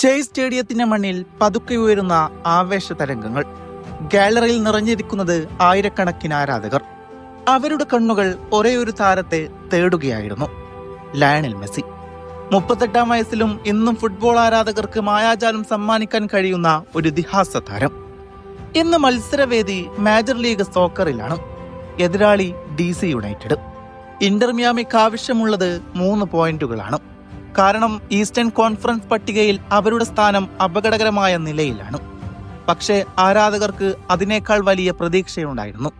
ചേയ് സ്റ്റേഡിയത്തിന്റെ മണ്ണിൽ പതുക്കെ ഉയരുന്ന ആവേശ തരംഗങ്ങൾ ഗാലറിയിൽ നിറഞ്ഞിരിക്കുന്നത് ആയിരക്കണക്കിന് ആരാധകർ. അവരുടെ കണ്ണുകൾ ഒരേ ഒരു താരത്തെ തേടുകയായിരുന്നു. Lionel Messi. മുപ്പത്തെട്ടാം വയസ്സിലും ഇന്നും ഫുട്ബോൾ ആരാധകർക്ക് മായാജാലം സമ്മാനിക്കാൻ കഴിയുന്ന ഒരു ഇതിഹാസ താരം. ഇന്ന് മത്സരവേദി മേജർ ലീഗ് സോക്കറിലാണ്. എതിരാളി ഡി സി യുണൈറ്റഡ്. ഇന്റർ മിയാമിക്ക് ആവശ്യമുള്ളത് മൂന്ന് പോയിന്റുകളാണ്. കാരണം ഈസ്റ്റേൺ കോൺഫറൻസ് പട്ടികയിൽ അവരുടെ സ്ഥാനം അപകടകരമായ നിലയിലാണ്. പക്ഷേ ആരാധകർക്ക് അതിനേക്കാൾ വലിയ പ്രതീക്ഷയുണ്ടായിരുന്നു.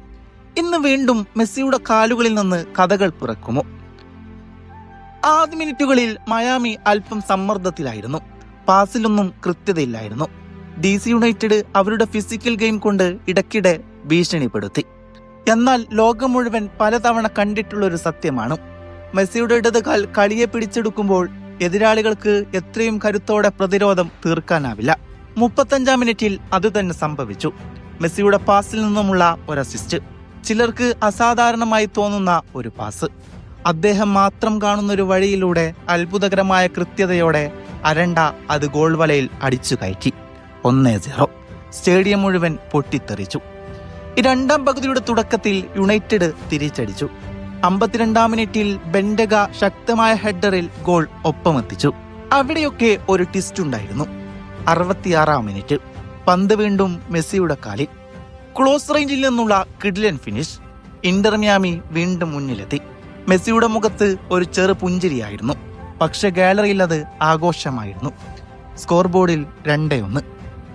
ഇന്ന് വീണ്ടും മെസ്സിയുടെ കാലുകളിൽ നിന്ന് കഥകൾ പിറക്കുമോ? ആദ്യ മിനിറ്റുകളിൽ മയാമി അല്പം സമ്മർദ്ദത്തിലായിരുന്നു. പാസിലൊന്നും കൃത്യതയില്ലായിരുന്നു. ഡി സി യുണൈറ്റഡ് അവരുടെ ഫിസിക്കൽ ഗെയിം കൊണ്ട് ഇടയ്ക്കിടെ ഭീഷണിപ്പെടുത്തി. എന്നാൽ ലോകം മുഴുവൻ പലതവണ കണ്ടിട്ടുള്ള ഒരു സത്യമാണ്. മെസ്സിയുടെ ഇടതുകാൽ കളിയെ പിടിച്ചെടുക്കുമ്പോൾ എതിരാളികൾക്ക് എത്രയും കരുത്തോടെ പ്രതിരോധം തീർക്കാനാവില്ല. മുപ്പത്തഞ്ചാം മിനിറ്റിൽ അതുതന്നെ സംഭവിച്ചു. മെസ്സിയുടെ പാസിൽ നിന്നുമുള്ള ഒരു അസിസ്റ്റ് ചിലർക്ക് അസാധാരണമായി തോന്നുന്ന ഒരു പാസ്. അദ്ദേഹം മാത്രം കാണുന്ന ഒരു വഴിയിലൂടെ അത്ഭുതകരമായ കൃത്യതയോടെ അരണ്ട അത് ഗോൾ വലയിൽ അടിച്ചു കയറ്റി. ഒന്നേ സീറോ. സ്റ്റേഡിയം മുഴുവൻ പൊട്ടിത്തെറിച്ചു. രണ്ടാം പകുതിയുടെ തുടക്കത്തിൽ യുണൈറ്റഡ് തിരിച്ചടിച്ചു. അമ്പത്തിരണ്ടാം മിനിറ്റിൽ ബെൻഡഗ ശക്തമായ ഹെഡറിൽ ഗോൾ ഒപ്പമെത്തിച്ചു. അവിടെയൊക്കെ ഒരു ട്വിസ്റ്റ് ഉണ്ടായിരുന്നു. അറുപത്തിയാറാം മിനിറ്റ്. പന്ത് വീണ്ടും മെസ്സിയുടെ കാലിൽ. ക്ലോസ് റേഞ്ചിൽ നിന്നുള്ള കിഡ്ലൻ ഫിനിഷ്. ഇന്റർ മിയാമി വീണ്ടും മുന്നിലെത്തി. മെസ്സിയുടെ മുഖത്ത് ഒരു ചെറു പുഞ്ചിരിയായിരുന്നു. പക്ഷെ ഗാലറിയിൽ അത് ആഘോഷമായിരുന്നു. സ്കോർ ബോർഡിൽ രണ്ടേ ഒന്ന്.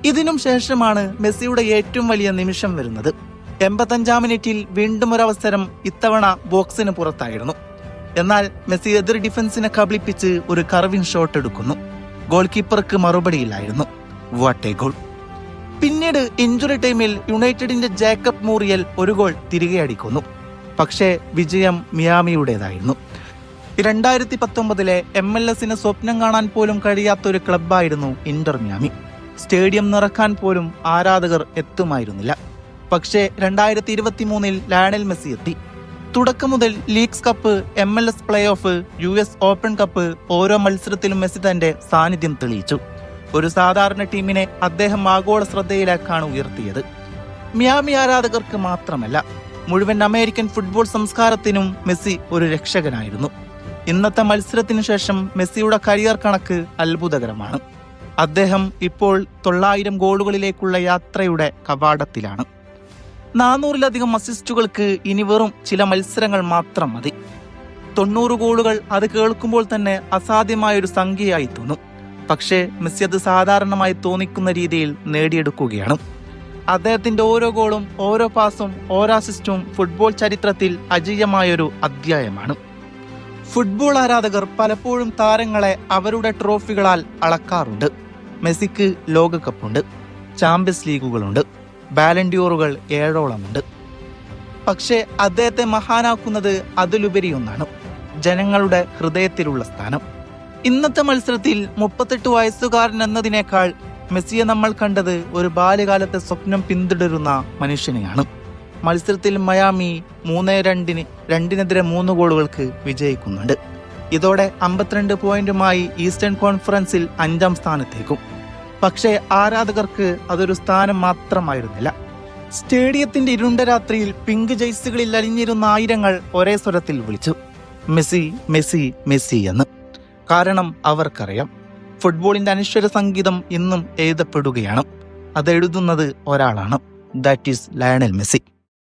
ഇതിനും ശേഷമാണ് മെസ്സിയുടെ ഏറ്റവും വലിയ നിമിഷം വരുന്നത്. എൺപത്തഞ്ചാം മിനിറ്റിൽ വീണ്ടും ഒരു അവസരം ഇത്തവണ ബോക്സിന് പുറത്തായിരുന്നു. എന്നാൽ മെസ്സി എതിർ ഡിഫൻസിനെ കബളിപ്പിച്ച് ഒരു കർവിൻ ഷോട്ട് എടുക്കുന്നു. ഗോൾ കീപ്പർക്ക് മറുപടിയില്ലായിരുന്നു. വാട്ട് എ ഗോൾ പിന്നീട് ഇഞ്ചുറി ടൈമിൽ യുണൈറ്റഡിന്റെ ജേക്കബ് മൂറിയൽ ഒരു ഗോൾ തിരികെ അടിക്കുന്നു. പക്ഷേ വിജയം മിയാമിയുടേതായിരുന്നു. രണ്ടായിരത്തി പത്തൊമ്പതിലെ എം എൽ എസിന് സ്വപ്നം കാണാൻ പോലും കഴിയാത്ത ഒരു ക്ലബ്ബായിരുന്നു ഇന്റർ മിയാമി. സ്റ്റേഡിയം നിറക്കാൻ പോലും ആരാധകർ എത്തുമായിരുന്നില്ല. പക്ഷേ രണ്ടായിരത്തി ഇരുപത്തി മൂന്നിൽ ലയണൽ മെസ്സി എത്തി. തുടക്കം മുതൽ Leagues Cup M L S playoff U S Open Cup ഓരോ മത്സരത്തിലും മെസ്സി തന്റെ സാന്നിധ്യം തെളിയിച്ചു. ഒരു സാധാരണ ടീമിനെ അദ്ദേഹം ആഗോള ശ്രദ്ധയിലേക്കാണ് ഉയർത്തിയത്. മിയാമി ആരാധകർക്ക് മാത്രമല്ല മുഴുവൻ അമേരിക്കൻ ഫുട്ബോൾ സംസ്കാരത്തിനും മെസ്സി ഒരു രക്ഷകനായിരുന്നു. ഇന്നത്തെ മത്സരത്തിനു ശേഷം മെസ്സിയുടെ കരിയർ കണക്ക് അത്ഭുതകരമാണ്. അദ്ദേഹം ഇപ്പോൾ തൊള്ളായിരം ഗോളുകളിലേക്കുള്ള യാത്രയുടെ കവാടത്തിലാണ്. നാനൂറിലധികം അസിസ്റ്റുകൾക്ക് ഇനി വെറും ചില മത്സരങ്ങൾ മാത്രം മതി. തൊണ്ണൂറ് ഗോളുകൾ അത് കേൾക്കുമ്പോൾ തന്നെ അസാധ്യമായൊരു സംഖ്യയായി തോന്നും. പക്ഷേ മെസ്സി അത് സാധാരണമായി തോന്നിക്കുന്ന രീതിയിൽ നേടിയെടുക്കുകയാണ്. അദ്ദേഹത്തിന്റെ ഓരോ ഗോളും ഓരോ പാസും ഓരോ അസിസ്റ്റും ഫുട്ബോൾ ചരിത്രത്തിൽ അജീയമായൊരു അധ്യായമാണ്. ഫുട്ബോൾ ആരാധകർ പലപ്പോഴും താരങ്ങളെ അവരുടെ ട്രോഫികളാൽ അളക്കാറുണ്ട്. മെസ്സിക്ക് ലോകകപ്പുണ്ട് ചാമ്പ്യൻസ് ലീഗുകളുണ്ട് ബാലൻഡ്യൂറുകൾ ഏഴോളമുണ്ട്. പക്ഷേ അദ്ദേഹത്തെ മഹാനാക്കുന്നത് അതിലുപരി ഒന്നാണ്. ജനങ്ങളുടെ ഹൃദയത്തിലുള്ള സ്ഥാനം. ഇന്നത്തെ മത്സരത്തിൽ മുപ്പത്തെട്ട് വയസ്സുകാരൻ എന്നതിനേക്കാൾ മെസ്സിയെ നമ്മൾ കണ്ടത് ഒരു ബാല്യകാലത്തെ സ്വപ്നം പിന്തുടരുന്ന മനുഷ്യനെയാണ്. മത്സരത്തിൽ മയാമി മൂന്ന് രണ്ടിന് രണ്ടിനെതിരെ മൂന്ന് ഗോളുകൾക്ക് വിജയിക്കുന്നുണ്ട്. ഇതോടെ അമ്പത്തിരണ്ട് പോയിന്റുമായി ഈസ്റ്റേൺ കോൺഫറൻസിൽ അഞ്ചാം സ്ഥാനത്തേക്കും. പക്ഷേ ആരാധകർക്ക് അതൊരു സ്ഥാനം മാത്രമായിരുന്നില്ല. സ്റ്റേഡിയത്തിന്റെ ഇരുണ്ട രാത്രിയിൽ പിങ്ക് ജൈസുകളിൽ അലിഞ്ഞിരുന്ന ആയിരങ്ങൾ ഒരേ സ്വരത്തിൽ വിളിച്ചു. മെസ്സി മെസ്സി മെസ്സി എന്ന്. കാരണം അവർക്കറിയാം. ഫുട്ബോളിന്റെ അനശ്വര സംഗീതം ഇന്നും എഴുതപ്പെടുകയാണ്. അതെഴുതുന്നത് ഒരാളാണ്. That is Lionel Messi.